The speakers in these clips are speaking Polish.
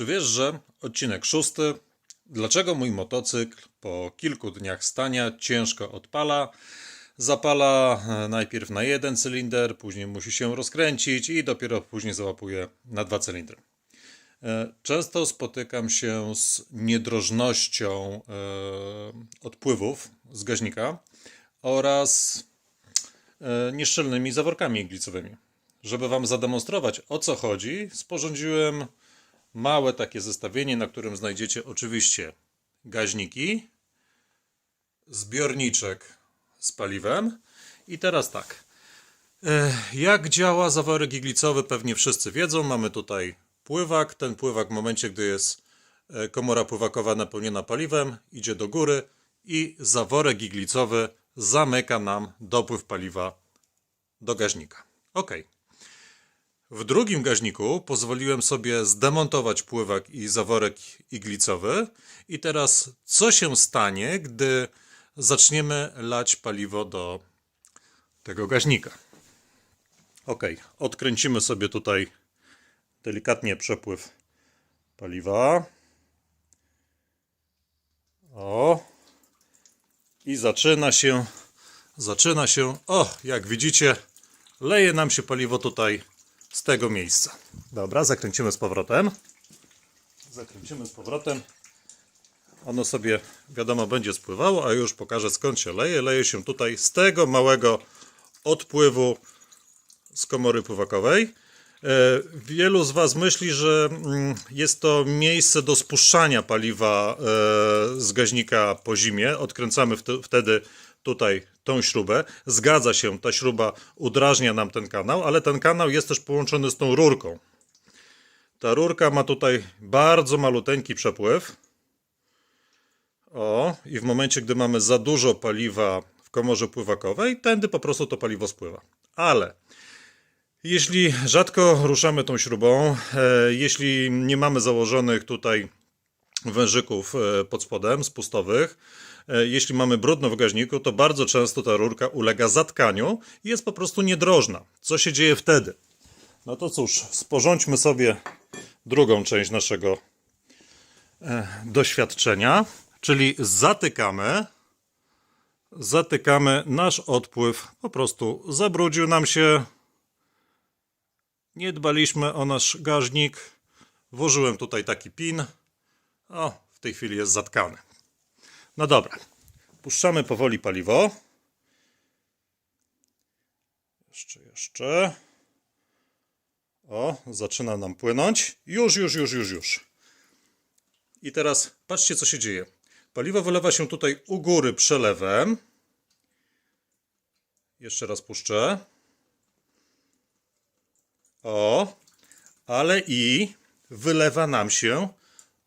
Czy wiesz, że odcinek szósty? Dlaczego mój motocykl po kilku dniach stania ciężko odpala? Zapala e, najpierw na jeden cylinder, później musi się rozkręcić i dopiero później załapuje na dwa cylindry. E, Często spotykam się z niedrożnością e, odpływów z gaźnika oraz nieszczelnymi zaworkami iglicowymi. Żeby Wam zademonstrować o co chodzi, sporządziłem małe takie zestawienie, na którym znajdziecie oczywiście gaźniki, zbiorniczek z paliwem i teraz tak. E, Jak działa zaworek iglicowy pewnie wszyscy wiedzą. Mamy tutaj pływak. Ten pływak w momencie, gdy jest e, komora pływakowa napełniona paliwem, idzie do góry i zaworek iglicowy zamyka nam dopływ paliwa do gaźnika. Ok. W drugim gaźniku pozwoliłem sobie zdemontować pływak i zaworek iglicowy. I teraz co się stanie, gdy zaczniemy lać paliwo do tego gaźnika? Ok, odkręcimy sobie tutaj delikatnie przepływ paliwa. O. I zaczyna się, zaczyna się, o, jak widzicie, leje nam się paliwo tutaj z tego miejsca. Dobra, zakręcimy z powrotem. Zakręcimy z powrotem. Ono sobie, wiadomo, będzie spływało, a już pokażę skąd się leje. Leje się tutaj z tego małego odpływu z komory pływakowej. E, Wielu z Was myśli, że mm, jest to miejsce do spuszczania paliwa e, z gaźnika po zimie. Odkręcamy wte- wtedy tutaj tą śrubę. Zgadza się, ta śruba udrażnia nam ten kanał, ale ten kanał jest też połączony z tą rurką. Ta rurka ma tutaj bardzo maluteńki przepływ. O, i w momencie, gdy mamy za dużo paliwa w komorze pływakowej, tędy po prostu to paliwo spływa. Ale jeśli rzadko ruszamy tą śrubą, e, jeśli nie mamy założonych tutaj wężyków e, pod spodem, spustowych, e, jeśli mamy brudno w gaźniku, to bardzo często ta rurka ulega zatkaniu i jest po prostu niedrożna. Co się dzieje wtedy? No to cóż, sporządźmy sobie drugą część naszego e, doświadczenia, czyli zatykamy zatykamy nasz odpływ, po prostu zabrudził nam się nie dbaliśmy o nasz gaźnik. Włożyłem tutaj taki pin. O, w tej chwili jest zatkany. No dobra. Puszczamy powoli paliwo. Jeszcze, jeszcze. O, zaczyna nam płynąć. Już, już, już, już, już. I teraz patrzcie, co się dzieje. Paliwo wylewa się tutaj u góry przelewem. Jeszcze raz puszczę. O, ale i wylewa nam się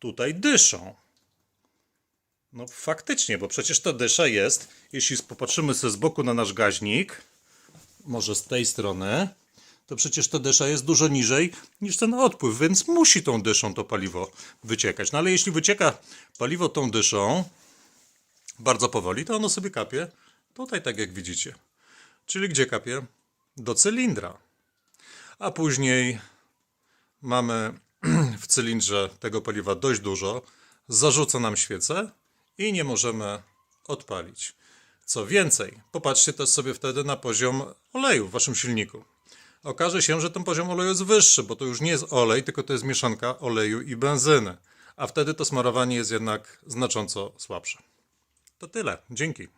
tutaj dyszą. No faktycznie, bo przecież ta dysza jest, jeśli popatrzymy sobie z boku na nasz gaźnik, może z tej strony, to przecież ta dysza jest dużo niżej niż ten odpływ, więc musi tą dyszą to paliwo wyciekać. No ale jeśli wycieka paliwo tą dyszą bardzo powoli, to ono sobie kapie tutaj, tak jak widzicie. Czyli gdzie kapie? Do cylindra a później mamy w cylindrze tego paliwa dość dużo, zarzuca nam świecę i nie możemy odpalić. Co więcej, popatrzcie też sobie wtedy na poziom oleju w waszym silniku. Okaże się, że ten poziom oleju jest wyższy, bo to już nie jest olej, tylko to jest mieszanka oleju i benzyny. A wtedy to smarowanie jest jednak znacząco słabsze. To tyle. Dzięki.